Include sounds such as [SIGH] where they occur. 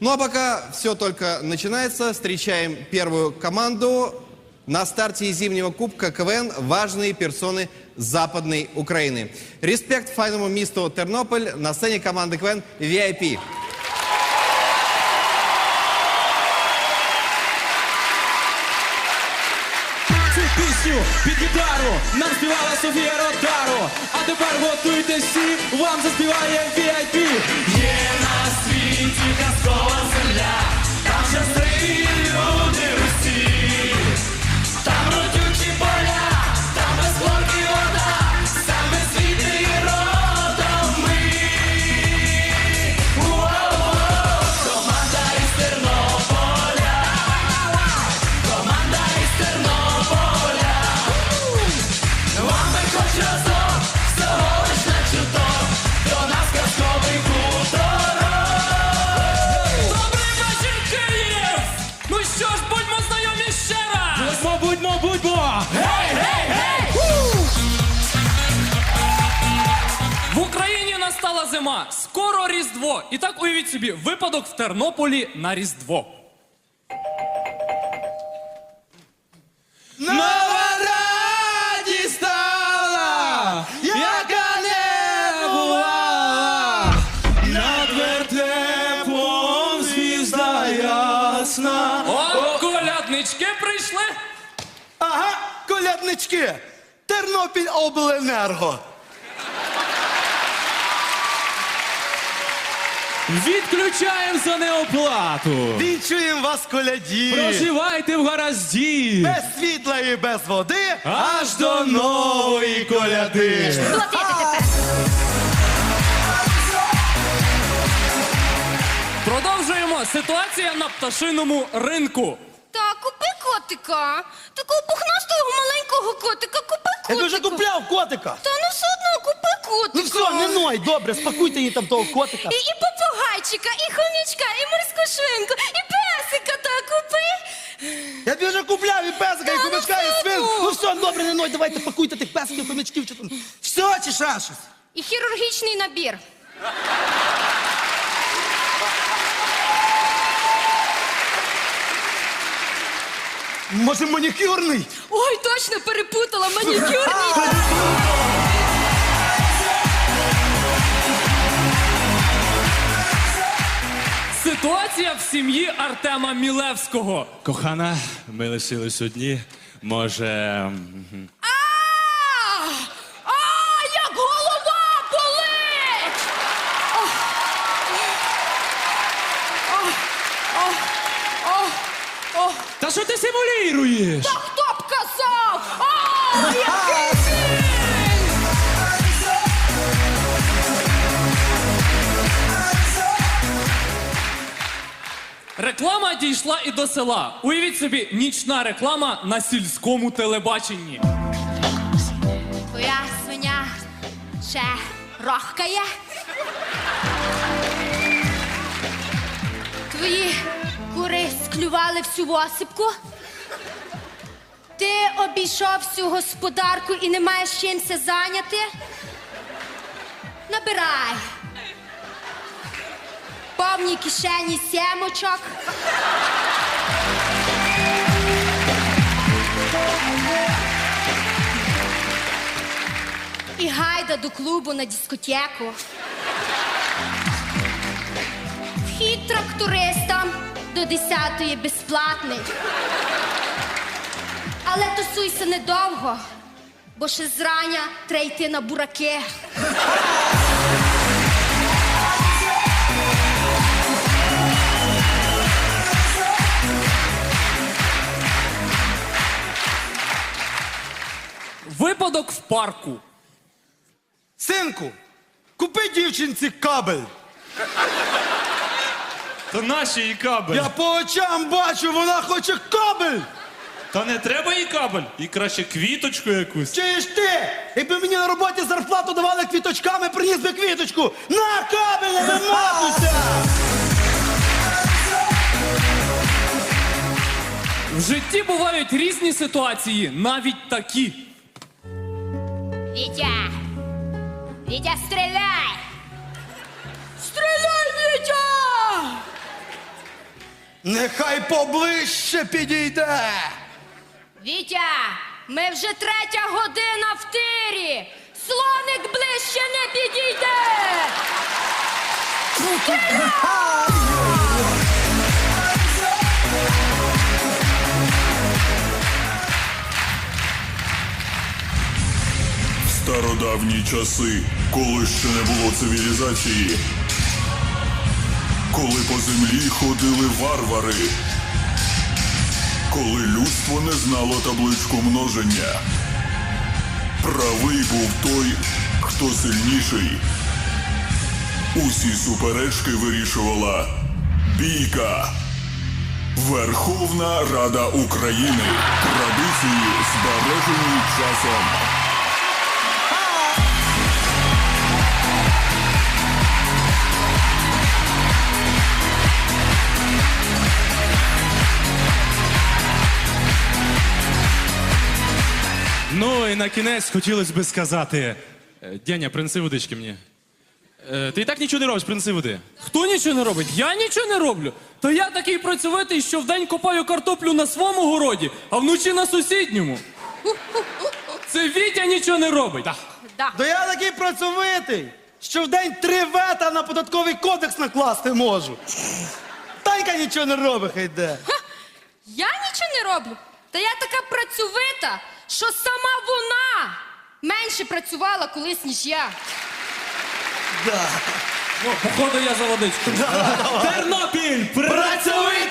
Ну а пока все только начинается, встречаем первую команду. На старте зимнего кубка КВН важные персоны Западной Украины. Респект файному місту Тернополь на сцені команди КВН VIP. Цю пісню під гітару нам співала Софія Ротару. А тепер готуйтесь всі, вам заспіває VIP. Зима, скоро Різдво. І так уявіть собі, випадок в Тернополі на Різдво. Нова радість стала, яка не була, над вертепом звізда ясна. О, коляднички прийшли. Ага, коляднички. Тернопіль обленерго. Відключаємо за неоплату. Вінчуємо вас коляді. Проживайте в гаразді. Без світла і без води. Аж до нової коляди. Продовжуємо. Ситуація на пташиному ринку. Та купи котика. Такого пухнастого маленького котика. Купи котика. Я вже купляв котика. Та ну все одно купи котика. Ну все, не ной, добре, спакуйте їй там того котика. І, і попугайчика, і хомячка, і морську швинку, і песика та купи. Я тобі вже купляв і песика, і ну хомячка, і все свин. Ну все, добре, не ной, давайте пакуйте тих песиків, хомячків, чи там. Все, чи ще щось? І хірургічний набір. Може, манікюрний? Ой, точно перепутала манікюрний. [LAUGHS] Ситуація в сім'ї Артема Мілевського. Кохана, ми лишились одні. Може. А! А, як голова болить! Ох. Ох. Ох. Ох. Ох. Та що ти симулюєш? Та хто б казав? А, який Реклама дійшла і до села. Уявіть собі, нічна реклама на сільському телебаченні. Твоя свиня ще рохкає. Твої кури склювали всю осипку. Ти обійшов всю господарку і не маєш чимся зайняти. Набирай. Повні кишені сімочок. І гайда до клубу на дискотеку. Вхід трактористам до 10-ї безплатний. Але тусуйся недовго, бо ще зрання треба йти на бураки. Випадок в парку. Синку, купи дівчинці кабель. То наші і кабель. Я по очам бачу, вона хоче кабель. Та не треба і кабель. І краще квіточку якусь. Чуєш ти? Якби мені на роботі зарплату давали квіточками, приніс би квіточку. На кабель, не виматуйся! В житті бувають різні ситуації, навіть такі. Вітя! Вітя, стріляй! Стріляй, Вітя! Нехай поближче підійде. Вітя, ми вже третя година в тирі. Слоник ближче не підійде. В стародавні часи, коли ще не було цивілізації, коли по землі ходили варвари, коли людство не знало табличку множення, правий був той, хто сильніший. Усі суперечки вирішувала бійка. Верховна Рада України. Традиції збережені часом. І на кінець хотілося би сказати. е, Деня, принеси водички мені. Е, Ти і так нічого не робиш, принеси води. Хто нічого не робить? Я нічого не роблю. То я такий працьовитий, що вдень копаю картоплю на своєму городі, а вночі на сусідньому. Це Вітя нічого не робить. Да. То я такий працьовитий, що в день три вета на податковий кодекс накласти можу. Танька нічого не робить, хай йде. Я нічого не роблю. Та я така працьовита, що сама вона менше працювала колись, ніж я. Да. О, походу я за водичку. Тернопіль! Працюй!